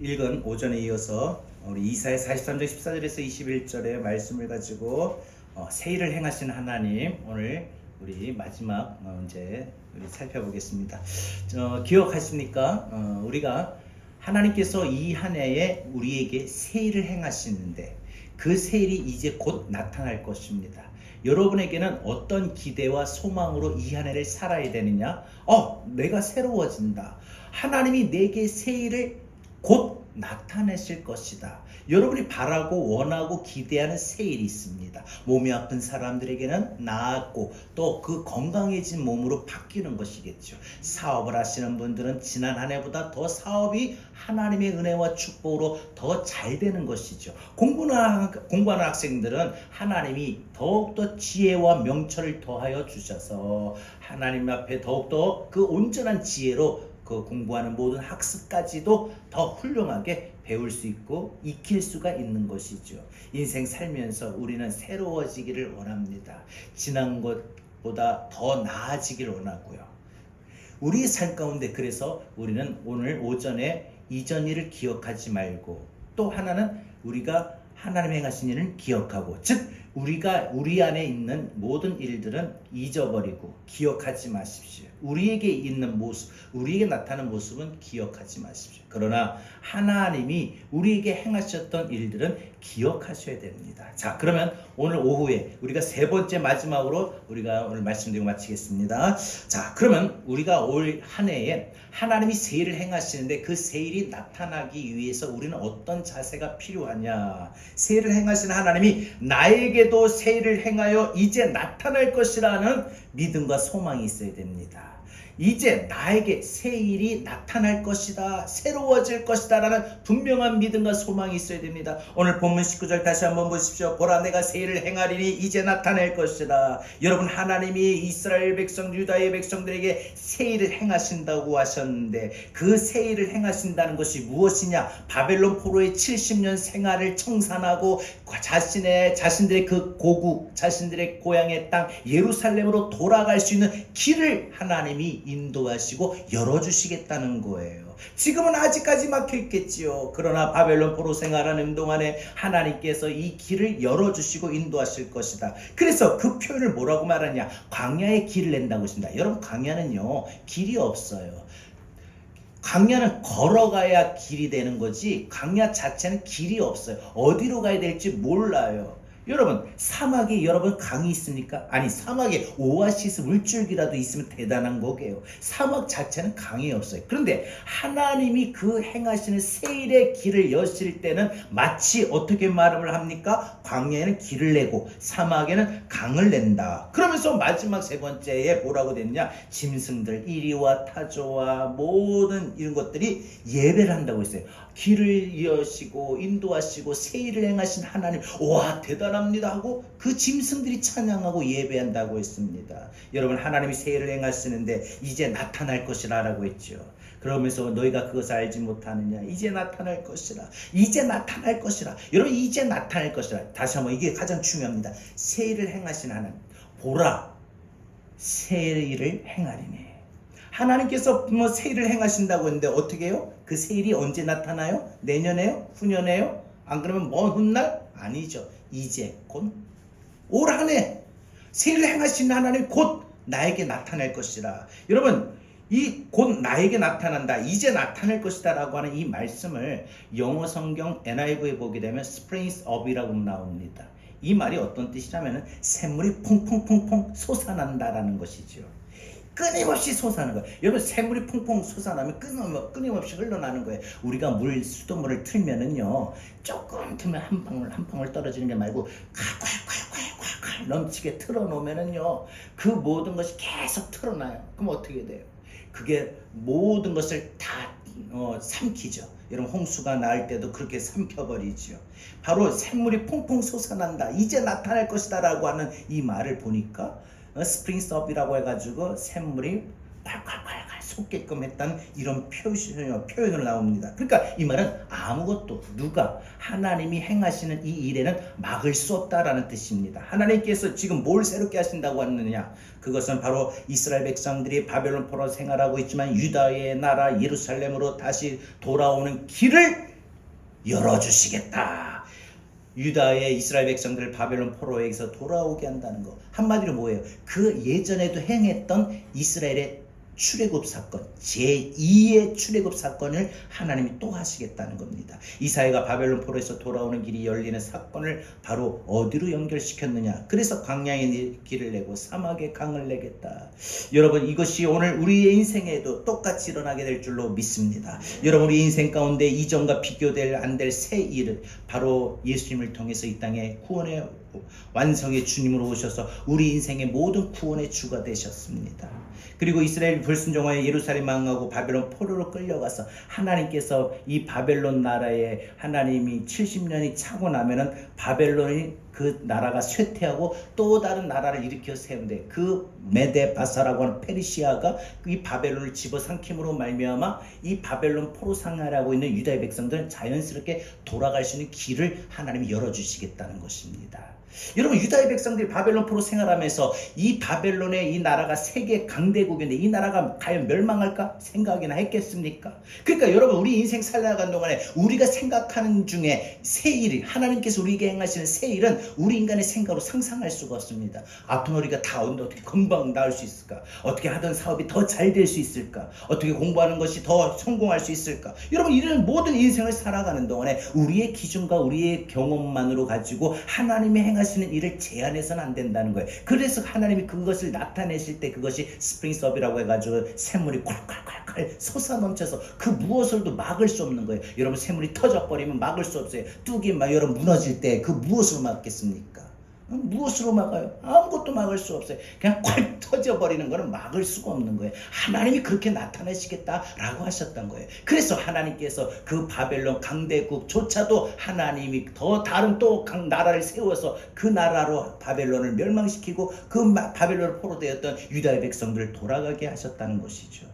읽은 오전에 이어서 우리 이사의 43장 14절에서 21절의 말씀을 가지고 어, 세일을 행하신 하나님 오늘 우리 마지막 어, 이제 우리 살펴보겠습니다. 어, 기억하십니까? 어, 우리가 하나님께서 이 한 해에 우리에게 세일을 행하시는데 그 세일이 이제 곧 나타날 것입니다. 여러분에게는 어떤 기대와 소망으로 이 한 해를 살아야 되느냐? 어, 내가 새로워진다. 하나님이 내게 세일을 곧 나타내실 것이다. 여러분이 바라고 원하고 기대하는 세일이 있습니다. 몸이 아픈 사람들에게는 나았고 또 그 건강해진 몸으로 바뀌는 것이겠죠. 사업을 하시는 분들은 지난 한 해보다 더 사업이 하나님의 은혜와 축복으로 더 잘 되는 것이죠. 공부나 공부하는 학생들은 하나님이 더욱더 지혜와 명철을 더하여 주셔서 하나님 앞에 더욱더 그 온전한 지혜로 그 공부하는 모든 학습까지도 더 훌륭하게 배울 수 있고 익힐 수가 있는 것이죠. 인생 살면서 우리는 새로워지기를 원합니다. 지난 것보다 더 나아지기를 원하고요. 우리 삶 가운데 그래서 우리는 오늘 오전에 이전 일을 기억하지 말고 또 하나는 우리가 하나님 행하신 일을 기억하고 즉 우리가 우리 안에 있는 모든 일들은 잊어버리고 기억하지 마십시오. 우리에게 있는 모습, 우리에게 나타나는 모습은 기억하지 마십시오. 그러나 하나님이 우리에게 행하셨던 일들은 기억하셔야 됩니다. 자, 그러면 오늘 오후에 우리가 세 번째 마지막으로 우리가 오늘 말씀드리고 마치겠습니다. 자, 그러면 우리가 올 한 해에 하나님이 세일을 행하시는데 그 세일이 나타나기 위해서 우리는 어떤 자세가 필요하냐? 세일을 행하시는 하나님이 나에게도 세일을 행하여 이제 나타날 것이라 는 믿음과 소망이 있어야 됩니다. 이제 나에게 새 일이 나타날 것이다. 새로워질 것이다. 라는 분명한 믿음과 소망이 있어야 됩니다. 오늘 본문 19절 다시 한번 보십시오. 보라 내가 새 일을 행하리니 이제 나타낼 것이다. 여러분 하나님이 이스라엘 백성 유다의 백성들에게 새 일을 행하신다고 하셨는데 그 새 일을 행하신다는 것이 무엇이냐? 바벨론 포로의 70년 생활을 청산하고 자신의 자신들의 그 고국, 자신들의 고향의 땅 예루살렘으로 돌아갈 수 있는 길을 하나님이 인도하시고 열어주시겠다는 거예요. 지금은 아직까지 막혀 있겠지요. 그러나 바벨론 포로 생활하는 동안에 하나님께서 이 길을 열어주시고 인도하실 것이다. 그래서 그 표현을 뭐라고 말하냐? 광야의 길을 낸다고 했습니다. 여러분 광야는요 길이 없어요. 강야는 걸어가야 길이 되는 거지 강야 자체는 길이 없어요. 어디로 가야 될지 몰라요. 여러분 사막에 여러분 강이 있습니까? 아니 사막에 오아시스 물줄기라도 있으면 대단한 거게요. 사막 자체는 강이 없어요. 그런데 하나님이 그 행하시는 세일의 길을 여실 때는 마치 어떻게 말을 합니까? 광야에는 길을 내고 사막에는 강을 낸다. 그러면서 마지막 세 번째에 뭐라고 됐냐? 짐승들 이리와 타조와 모든 이런 것들이 예배를 한다고 했어요. 길을 여시고 인도하시고 세일을 행하신 하나님 와 대단 합니다 하고 그 짐승들이 찬양하고 예배한다고 했습니다. 여러분 하나님이 세일을 행하시는데 이제 나타날 것이라라고 했죠. 그러면서 너희가 그것을 알지 못하느냐 이제 나타날 것이라 이제 나타날 것이라 여러분 이제 나타날 것이라 다시 한번 이게 가장 중요합니다. 세일을 행하신 하나님 보라 세일을 행하리니 하나님께서 뭐 세일을 행하신다고 했는데 어떻게 해요? 그 세일이 언제 나타나요? 내년에요? 후년에요? 안 그러면 먼 훗날? 아니죠. 이제 곧 올 한해 세일을 행하신 하나님 곧 나에게 나타날 것이라. 여러분 이 곧 나에게 나타난다. 이제 나타날 것이다라고 하는 이 말씀을 영어 성경 NIV에 보게 되면 springs up이라고 나옵니다. 이 말이 어떤 뜻이냐면은 샘물이 퐁퐁퐁퐁 솟아난다라는 것이죠. 끊임없이 솟아나는 거예요. 여러분 샘물이 퐁퐁 솟아나면 끊임, 끊임없이 흘러나는 거예요. 우리가 물 수돗물을 틀면은요 조금 틀면 한 방울 한 방울 떨어지는 게 말고 콸콸콸콸콸콸 넘치게 틀어놓으면은요 그 모든 것이 계속 틀어나요. 그럼 어떻게 돼요? 그게 모든 것을 다 어, 삼키죠. 여러분 홍수가 날 때도 그렇게 삼켜버리죠. 바로 샘물이 퐁퐁 솟아난다. 이제 나타날 것이다 라고 하는 이 말을 보니까 어, 스프링스업이라고 해가지고 샘물이 콸콸콸콸 솟게끔 했다는 이런 표현, 표현으로 나옵니다. 그러니까 이 말은 아무것도 누가 하나님이 행하시는 이 일에는 막을 수 없다라는 뜻입니다. 하나님께서 지금 뭘 새롭게 하신다고 하느냐? 그것은 바로 이스라엘 백성들이 바벨론 포로 생활하고 있지만 유다의 나라 예루살렘으로 다시 돌아오는 길을 열어주시겠다. 유다의 이스라엘 백성들을 바벨론 포로에게서 돌아오게 한다는 거 한마디로 뭐예요? 그 예전에도 행했던 이스라엘의 출애굽 사건 제2의 출애굽 사건을 하나님이 또 하시겠다는 겁니다. 이사야가 바벨론 포로에서 돌아오는 길이 열리는 사건을 바로 어디로 연결시켰느냐? 그래서 광야의 길을 내고 사막에 강을 내겠다. 여러분 이것이 오늘 우리의 인생에도 똑같이 일어나게 될 줄로 믿습니다. 여러분 우리 인생 가운데 이전과 비교될 안 될 새 일을 바로 예수님을 통해서 이 땅에 구원의 완성의 주님으로 오셔서 우리 인생의 모든 구원의 주가 되셨습니다. 그리고 이스라엘 불순종하여 예루살렘 망하고 바벨론 포로로 끌려가서 하나님께서 이 바벨론 나라에 하나님이 70년이 차고 나면은 바벨론이 그 나라가 쇠퇴하고 또 다른 나라를 일으켜 세운데 그 메데바사라고 하는 페르시아가 이 바벨론을 집어삼킴으로 말미암아 이 바벨론 포로 상하라고 있는 유다의 백성들은 자연스럽게 돌아갈 수 있는 길을 하나님이 열어주시겠다는 것입니다. 여러분 유다의 백성들이 바벨론 포로 생활하면서 이 바벨론의 이 나라가 세계 강대국인데 이 나라가 과연 멸망할까 생각이나 했겠습니까? 그러니까 여러분 우리 인생 살아가는 동안에 우리가 생각하는 중에 새 일이 하나님께서 우리에게 행하시는 새 일은 우리 인간의 생각으로 상상할 수가 없습니다. 아픈 우리가 다 어떻게 금방 나을 수 있을까? 어떻게 하던 사업이 더 잘 될 수 있을까? 어떻게 공부하는 것이 더 성공할 수 있을까? 여러분 이런 모든 인생을 살아가는 동안에 우리의 기준과 우리의 경험만으로 가지고 하나님의 행 하시는 일을 제한해서는 안 된다는 거예요. 그래서 하나님이 그것을 나타내실 때 그것이 스프링스업이라고 해가지고 샘물이 콸콸콸콸 솟아 넘쳐서 그 무엇을도 막을 수 없는 거예요. 여러분 샘물이 터져버리면 막을 수 없어요. 뚝이 막 여러분 무너질 때 그 무엇으로 막겠습니까? 어, 무엇으로 막아요? 아무것도 막을 수 없어요. 그냥 콸 터져버리는 거는 막을 수가 없는 거예요. 하나님이 그렇게 나타내시겠다라고 하셨던 거예요. 그래서 하나님께서 그 바벨론 강대국조차도 하나님이 더 다른 또강 나라를 세워서 그 나라로 바벨론을 멸망시키고 그 마- 바벨론 포로되었던 유다의 백성들을 돌아가게 하셨다는 것이죠.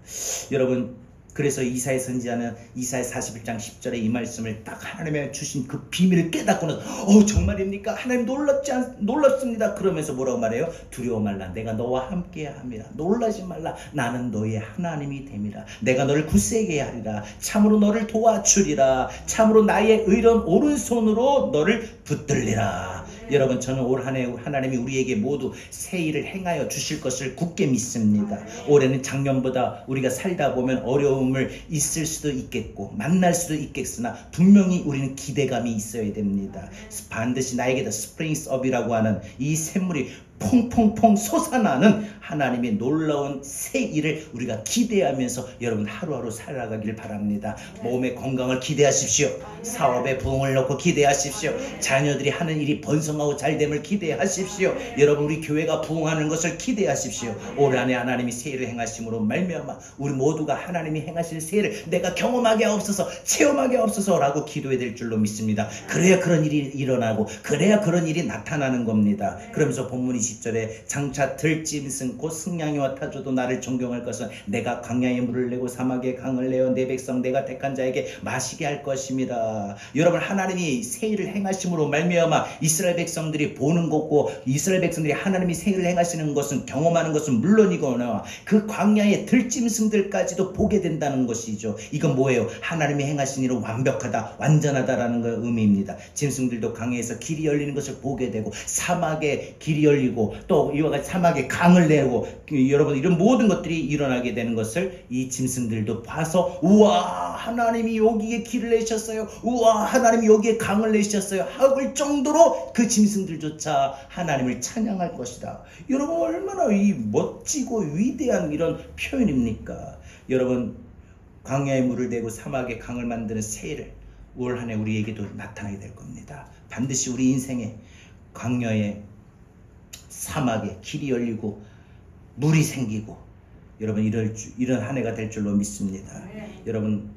여러분 그래서 이사의 선지자는 이사의 41장 10절에 이 말씀을 딱 하나님의 주신 그 비밀을 깨닫고는 어 정말입니까? 하나님 놀랍지 않 놀랍습니다. 그러면서 뭐라고 말해요? 두려워 말라. 내가 너와 함께 함이라. 놀라지 말라. 나는 너의 하나님이 됨이라. 내가 너를 굳세게 하리라. 참으로 너를 도와주리라. 참으로 나의 의로운 오른손으로 너를 붙들리라. 여러분 저는 올 한해 하나님이 우리에게 모두 새 일을 행하여 주실 것을 굳게 믿습니다. 올해는 작년보다 우리가 살다 보면 어려움을 있을 수도 있겠고 만날 수도 있겠으나 분명히 우리는 기대감이 있어야 됩니다. 반드시 나에게도 스프링스업이라고 하는 이 샘물이 퐁퐁퐁 솟아나는 하나님의 놀라운 새 일을 우리가 기대하면서 여러분 하루하루 살아가길 바랍니다. 몸의 건강을 기대하십시오. 사업에 부흥을 넣고 기대하십시오. 자녀들이 하는 일이 번성하고 잘됨을 기대하십시오. 여러분 우리 교회가 부흥하는 것을 기대하십시오. 올 한해 하나님이 새 일을 행하심으로 말미암아 우리 모두가 하나님이 행하실 새 일을 내가 경험하게 없어서 체험하게 없어서라고 기도해야 될 줄로 믿습니다. 그래야 그런 일이 일어나고 그래야 그런 일이 나타나는 겁니다. 그러면서 본문 20절에 장차 들짐승 곧 승냥이와 타조도 나를 존경할 것은 내가 광야에 물을 내고 사막에 강을 내어 내 백성 내가 택한 자에게 마시게 할 것입니다. 여러분 하나님이 새 일을 행하심으로 말미암아 이스라엘 백성들이 보는 것고 이스라엘 백성들이 하나님이 새 일을 행하시는 것은 경험하는 것은 물론이거나 그 광야의 들짐승들까지도 보게 된다는 것이죠. 이건 뭐예요? 하나님이 행하신 일은 완벽하다, 완전하다라는 걸 의미입니다. 짐승들도 강에서 길이 열리는 것을 보게 되고 사막에 길이 열리고 또 이와 같이 사막에 강을 내고 그 여러분 이런 모든 것들이 일어나게 되는 것을 이 짐승들도 봐서 우와 하나님이 여기에 길을 내셨어요. 우와 하나님이 여기에 강을 내셨어요. 하을 정도로 그 짐승들조차 하나님을 찬양할 것이다. 여러분 얼마나 이 멋지고 위대한 이런 표현입니까? 여러분 광야에 물을 대고 사막에 강을 만드는 새를 올 한해 우리에게도 나타나게 될 겁니다. 반드시 우리 인생에 광야에 사막에 길이 열리고 물이 생기고 여러분 이럴 주, 이런 한 해가 될 줄로 믿습니다. 여러분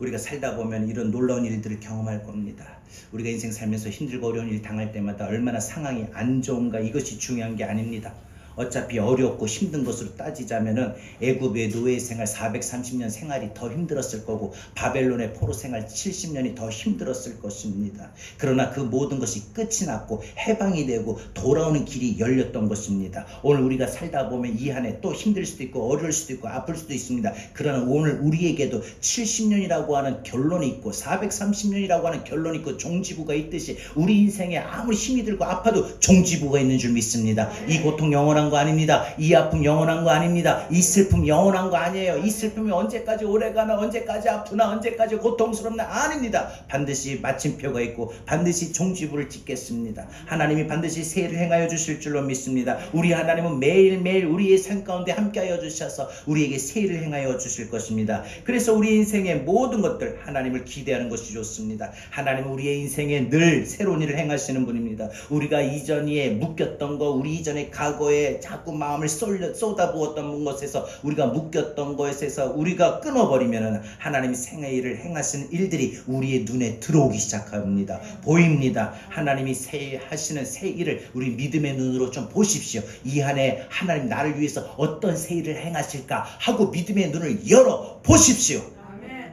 우리가 살다 보면 이런 놀라운 일들을 경험할 겁니다. 우리가 인생 살면서 힘들고 어려운 일 당할 때마다 얼마나 상황이 안 좋은가 이것이 중요한 게 아닙니다. 어차피 어렵고 힘든 것으로 따지자면은 애굽의 노예 생활 430년 생활이 더 힘들었을 거고 바벨론의 포로 생활 70년이 더 힘들었을 것입니다. 그러나 그 모든 것이 끝이 났고 해방이 되고 돌아오는 길이 열렸던 것입니다. 오늘 우리가 살다 보면 이 한해 또 힘들 수도 있고 어려울 수도 있고 아플 수도 있습니다. 그러나 오늘 우리에게도 70년이라고 하는 결론이 있고 430년이라고 하는 결론이 있고 종지부가 있듯이 우리 인생에 아무리 힘이 들고 아파도 종지부가 있는 줄 믿습니다. 이 고통 영원한 거 아닙니다. 이 아픔 영원한 거 아닙니다. 이 슬픔 영원한 거 아니에요. 이 슬픔이 언제까지 오래가나 언제까지 아프나 언제까지 고통스럽나 아닙니다. 반드시 마침표가 있고 반드시 종지부를 찍겠습니다. 하나님이 반드시 세를 행하여 주실 줄로 믿습니다. 우리 하나님은 매일매일 우리의 삶 가운데 함께하여 주셔서 우리에게 세를 행하여 주실 것입니다. 그래서 우리 인생의 모든 것들 하나님을 기대하는 것이 좋습니다. 하나님은 우리의 인생에 늘 새로운 일을 행하시는 분입니다. 우리가 이전에 묶였던 거, 우리 이전에 과거에 자꾸 마음을 쏠려, 쏟아부었던 것에서 우리가 묶였던 것에서 우리가 끊어버리면 하나님이 생의 일을 행하시는 일들이 우리의 눈에 들어오기 시작합니다. 보입니다. 하나님이 새 하시는 새 일을 우리 믿음의 눈으로 좀 보십시오. 이 한해 하나님 나를 위해서 어떤 새 일을 행하실까 하고 믿음의 눈을 열어 보십시오.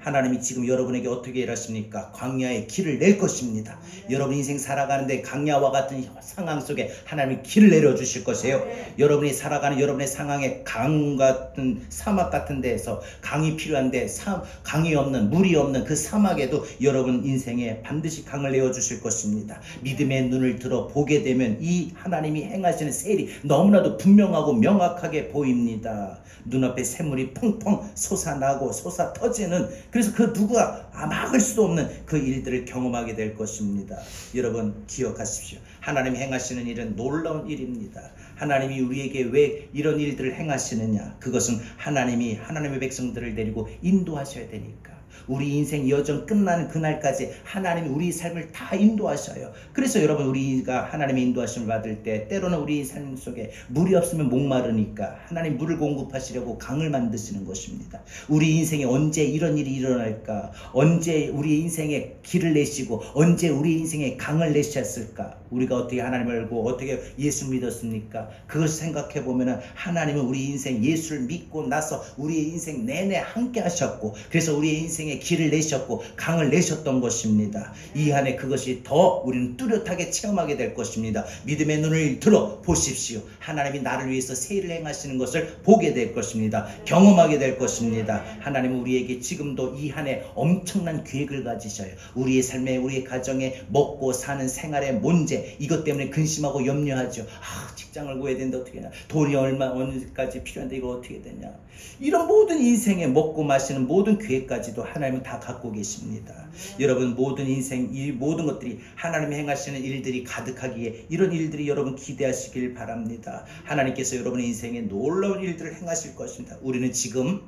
하나님이 지금 여러분에게 어떻게 일하십니까? 광야의 길을 낼 것입니다. 여러분 인생 살아가는데 강야와 같은 상황 속에 하나님이 길을 내려 주실 것이에요. 여러분이 살아가는 여러분의 상황에 강 같은 사막 같은 데에서 강이 필요한데 사, 강이 없는 물이 없는 그 사막에도 여러분 인생에 반드시 강을 내어 주실 것입니다. 믿음의 눈을 들어 보게 되면 이 하나님이 행하시는 세일이 너무나도 분명하고 명확하게 보입니다. 눈앞에 샘물이 펑펑 솟아나고 솟아 터지는 그래서 그 누가 아, 막을 수도 없는 그 일들을 경험하게 될 것입니다. 여러분 기억하십시오. 하나님 행하시는 일은 놀라운 일입니다. 하나님이 우리에게 왜 이런 일들을 행하시느냐? 그것은 하나님이 하나님의 백성들을 데리고 인도하셔야 되니까. 우리 인생 여정 끝나는 그날까지 하나님이 우리 삶을 다 인도하셔요. 그래서 여러분 우리가 하나님의 인도하심을 받을 때 때로는 우리 삶 속에 물이 없으면 목마르니까 하나님 물을 공급하시려고 강을 만드시는 것입니다. 우리 인생에 언제 이런 일이 일어날까? 언제 우리 인생에 길을 내시고 언제 우리 인생에 강을 내셨을까? 우리가 어떻게 하나님을 알고 어떻게 예수 믿었습니까? 그것을 생각해 보면은 하나님은 우리 인생 예수를 믿고 나서 우리의 인생 내내 함께 하셨고 그래서 우리의 인생에 길을 내셨고 강을 내셨던 것입니다. 이 안에 그것이 더 우리는 뚜렷하게 체험하게 될 것입니다. 믿음의 눈을 들어 보십시오. 하나님이 나를 위해서 세일을 행하시는 것을 보게 될 것입니다. 경험하게 될 것입니다. 하나님은 우리에게 지금도 이 한해 엄청난 계획을 가지셔요. 우리의 삶에 우리의 가정에 먹고 사는 생활의 문제 이것 때문에 근심하고 염려하죠. 아 직장을 구해야 되는데 어떻게 하냐. 돈이 얼마 언제까지 필요한데 이거 어떻게 되냐. 이런 모든 인생에 먹고 마시는 모든 계획까지도 하나님 은 다 갖고 계십니다. 여러분 모든 인생 이 모든 것들이 하나님이 행하시는 일들이 가득하기에 이런 일들이 여러분 기대하시길 바랍니다. 하나님께서 여러분의 인생에 놀라운 일들을 행하실 것입니다. 우리는 지금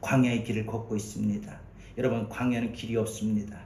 광야의 길을 걷고 있습니다. 여러분 광야는 길이 없습니다.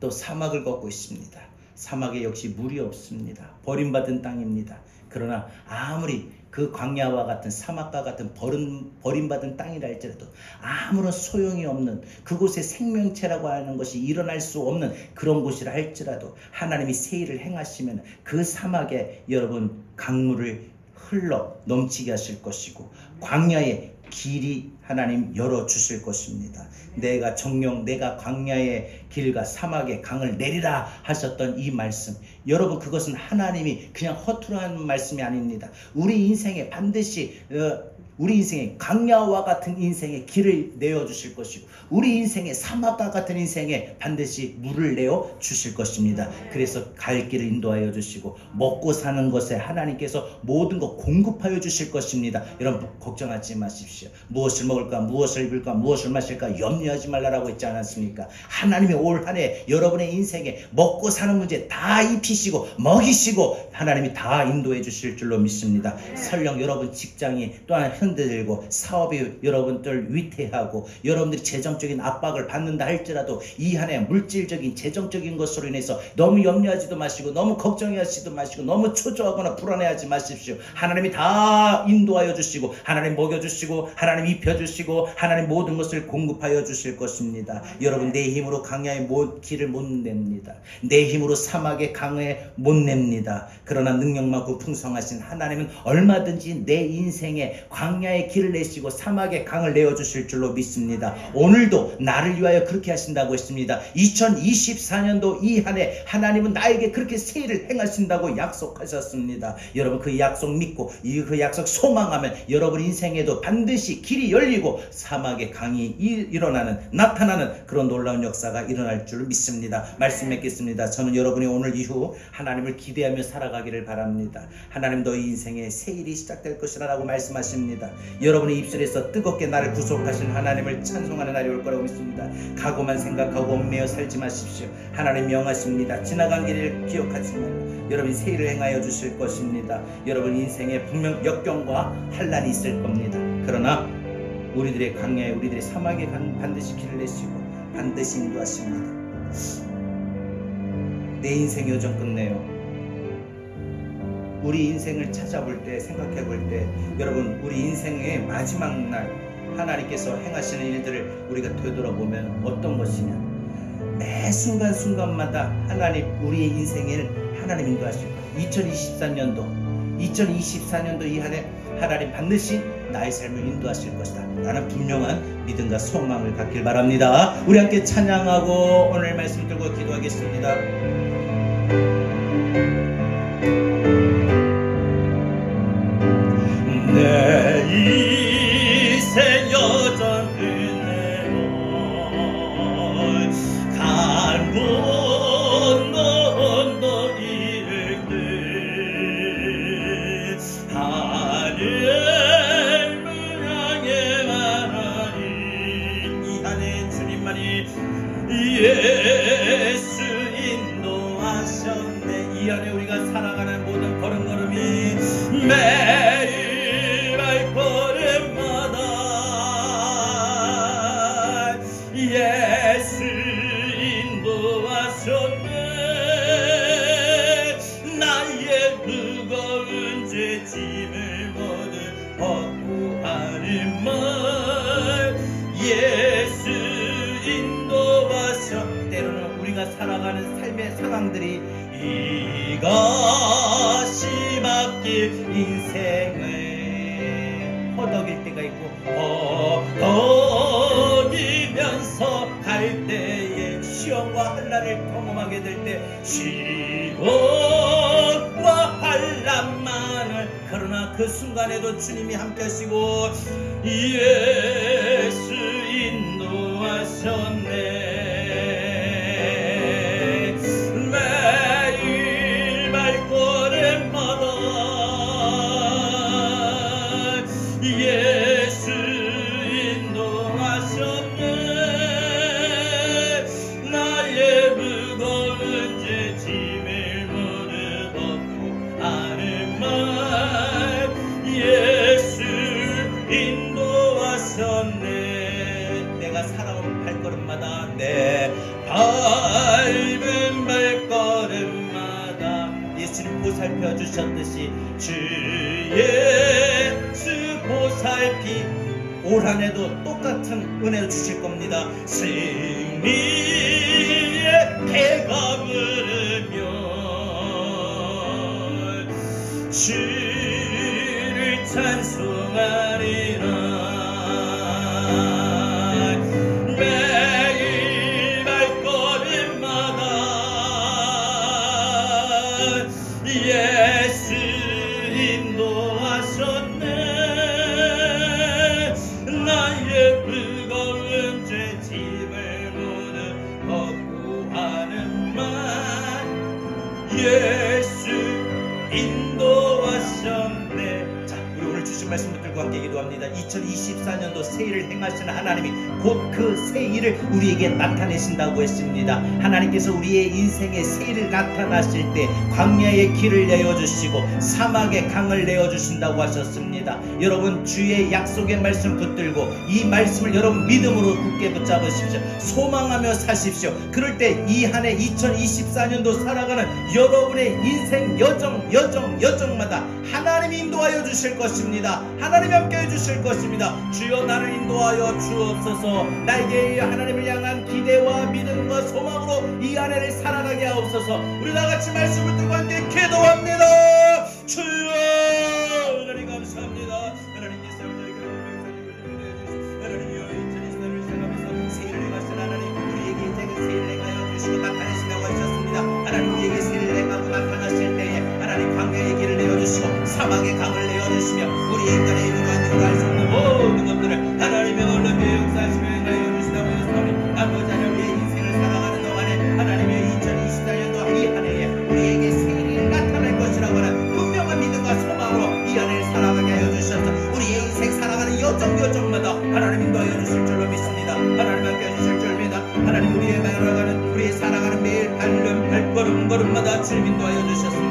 또 사막을 걷고 있습니다. 사막에 역시 물이 없습니다. 버림받은 땅입니다. 그러나 아무리 그 광야와 같은 사막과 같은 버림, 버림받은 땅이라 할지라도 아무런 소용이 없는 그곳에 생명체라고 하는 것이 일어날 수 없는 그런 곳이라 할지라도 하나님이 세일을 행하시면 그 사막에 여러분 강물을 흘러 넘치게 하실 것이고 광야에 길이 하나님 열어 주실 것입니다. 내가 정령 내가 광야의 길과 사막의 강을 내리라 하셨던 이 말씀. 여러분 그것은 하나님이 그냥 허투루 하는 말씀이 아닙니다. 우리 인생에 반드시 어, 우리 인생에 강야와 같은 인생의 길을 내어 주실 것이고 우리 인생의 사막과 같은 인생에 반드시 물을 내어 주실 것입니다. 그래서 갈 길을 인도하여 주시고 먹고 사는 것에 하나님께서 모든 것 공급하여 주실 것입니다. 여러분 걱정하지 마십시오. 무엇을 먹을까, 무엇을 입을까, 무엇을 마실까 염려하지 말라라고 했지 않았습니까? 하나님이 올 한 해 여러분의 인생에 먹고 사는 문제 다 입히시고 먹이시고 하나님이 다 인도해 주실 줄로 믿습니다. 설령 여러분 직장이 또한 흔들리고 사업이 여러분들 위태하고 여러분들이 재정적인 압박을 받는다 할지라도 이 한해 물질적인 재정적인 것으로 인해서 너무 염려하지도 마시고 너무 걱정하지도 마시고 너무 초조하거나 불안해하지 마십시오. 하나님이 다 인도하여 주시고 하나님 먹여 주시고 하나님 입혀 주시고 하나님 모든 것을 공급하여 주실 것입니다. 여러분 내 힘으로 강야에 못 길을 못 냅니다. 내 힘으로 사막의 강에 못 냅니다. 그러나 능력 많고 풍성하신 하나님은 얼마든지 내 인생에 광야 의 길을 내시고 사막의 강을 내어 주실 줄로 믿습니다. 오늘도 나를 위하여 그렇게 하신다고 했습니다. 2024년도 이 한 해 하나님은 나에게 그렇게 세일을 행하신다고 약속하셨습니다. 여러분 그 약속 믿고 이그 약속 소망하면 여러분 인생에도 반드시 길이 열리고 사막의 강이 이- 일어나는 나타나는 그런 놀라운 역사가 일어날 줄 믿습니다. 말씀 맺겠습니다. 저는 여러분이 오늘 이후 하나님을 기대하며 살아가기를 바랍니다. 하나님 너희 인생에 새 일이 시작될 것이라고 말씀하십니다. 여러분의 입술에서 뜨겁게 나를 구속하신 하나님을 찬송하는 날이 올 거라고 믿습니다. 각오만 생각하고 얽매여 살지 마십시오. 하나님 명하십니다. 지나간 길을 기억하지 말고 여러분 새 일을 행하여 주실 것입니다. 여러분 인생에 분명 역경과 환란이 있을 겁니다. 그러나 우리들의 강야에 우리들의 사막에 간- 반드시 길을 내시고 반드시 인도하십니다. 내 인생 여정 끝내요. 우리 인생을 찾아볼 때 생각해 볼 때 여러분 우리 인생의 마지막 날 하나님께서 행하시는 일들을 우리가 되돌아보면 어떤 것이냐? 매 순간순간마다 하나님 우리의 인생을 하나님 인도하실 거예요. 2023년도 2024년도 이 한 해 하나님 반드시 나의 삶을 인도하실 것이다. 라는 분명한 믿음과 소망을 갖길 바랍니다. 우리 함께 찬양하고 오늘 말씀 들고 기도하겠습니다 살아가는 삶의 상황들이 이것이 맞길 인생을 허덕일 때가 있고 허덕이면서 갈 때에 시험과 한란을 경험하게 될 때 시험과 한란만을 그러나 그 순간에도 주님이 함께 하시고 예수 인도하셨네 주셨듯이 주 예수 보살피 올 한 해도 똑같은 은혜를 주실 겁니다. 승리의 해가 부르며 주를 찬송하리라. 매 2024년도 새해를 행하시는 하나님이 곧 그 새해를 우리에게 나타내신다고 했습니다. 하나님께서 우리의 인생의 새해를 나타나실 때 광야의 길을 내어주시고 사막의 강을 내어주신다고 하셨습니다. 여러분 주의 약속의 말씀 붙들고 이 말씀을 여러분 믿음으로 굳게 붙잡으십시오. 소망하며 사십시오. 그럴 때 이 한해 2024년도 살아가는 여러분의 인생 여정 여정 여정마다 하나님이 인도하여 주실 것입니다. 하나님이 함께 해 주실 것입니다. 주여 나를 인도하여 주옵소서. 나에게 하나님을 향한 기대와 믿음과 소망으로 이 한 해를 살아가게 하옵소서. 우리 다 같이 말씀을 듣고 함께 기도합니다. 주여 사막의 강을 내어주시며 우리 인간의 힘으로 인도할 수 없는 모든 것들을 하나님의 얼른 역사하시며 행하여 주시다고 하셨사오니 아버지 하나님 우리의 인생을 살아가는 동안에 하나님의 2024년도 이 한 해에 우리에게 새해를 나타낼 것이라고 하는 분명한 믿음과 소망으로 이 한 해를 살아가게 하여 주셔서 우리의 인생 살아가는 여정 여정마다 하나님 인도하여 주실 줄로 믿습니다. 하나님 함께 해주실 줄 믿어 하나님 우리의 살아가는 우리의 살아가는 매일 발름 발걸음 걸음마다 주님 인도하여 주셨습니다.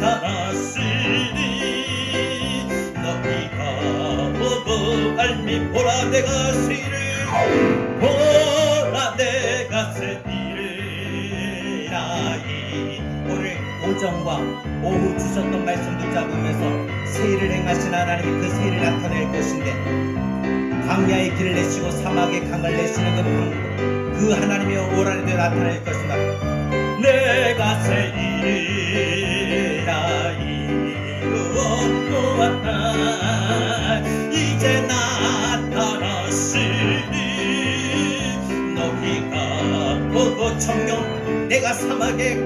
나타났으니 너희가 보고 알미 보라 내가 세일을 보라 내가 세일을. 하니 오늘 오전과 오후 주셨던 말씀 붙잡으면서 세일을 행하신 하나님이 그 세일을 나타낼 것인데 광야의 길을 내시고 사막의 강을 내시는 그 방법 그 하나님의 오란에도 나타낼 것이다 내가 세일이 이제 나타났으니 너희가 보고 청룡 내가 사막에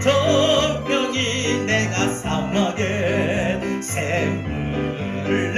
정명이 내가 사막에 샘물을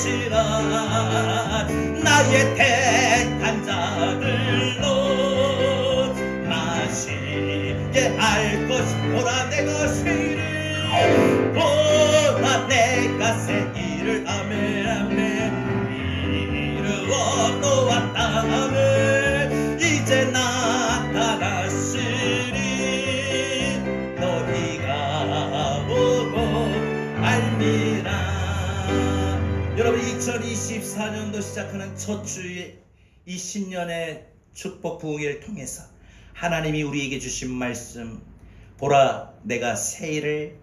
것이라. 나의 택 시작하는 첫 주의 이 신년의 축복 부흥회를 통해서 하나님이 우리에게 주신 말씀 보라 내가 새 일을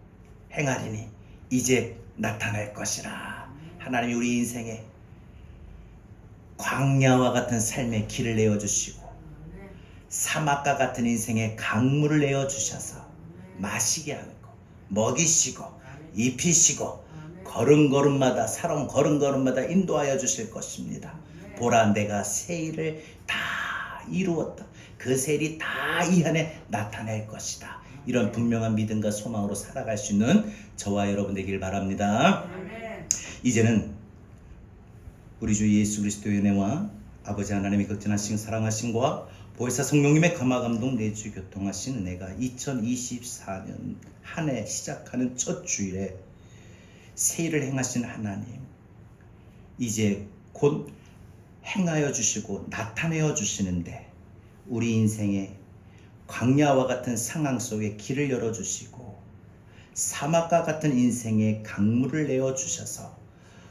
행하리니 이제 나타날 것이라. 하나님이 우리 인생에 광야와 같은 삶의 길을 내어 주시고 사막과 같은 인생의 강물을 내어 주셔서 마시게 하고 먹이시고 입히시고 걸음걸음마다 살아온 걸음걸음마다 인도하여 주실 것입니다. 보라 내가 새 일을 다 이루었다. 그새 일이 다 이 안에 나타낼 것이다. 이런 분명한 믿음과 소망으로 살아갈 수 있는 저와 여러분 되길 바랍니다. 이제는 우리 주 예수 그리스도의 은혜와 아버지 하나님의 극진하신 사랑하심과 보혜사 성령님의 감화 감동 내주 교통하신 은혜가 2024년 한 해 시작하는 첫 주일에 새 일을 행하신 하나님 이제 곧 행하여 주시고 나타내어 주시는데 우리 인생에 광야와 같은 상황 속에 길을 열어 주시고 사막과 같은 인생에 강물을 내어 주셔서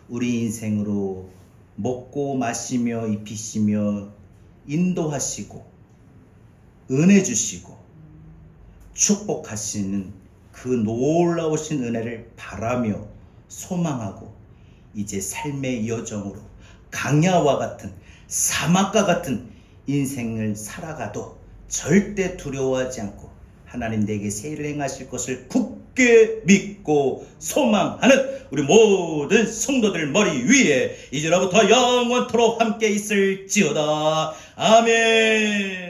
우리 인생으로 먹고 마시며 입히시며 인도하시고 은혜 주시고 축복하시는 그 놀라우신 은혜를 바라며 소망하고 이제 삶의 여정으로 강야와 같은 사막과 같은 인생을 살아가도 절대 두려워하지 않고 하나님 내게 새 일을 행하실 것을 굳게 믿고 소망하는 우리 모든 성도들 머리 위에 이제로부터 영원토록 함께 있을지어다. 아멘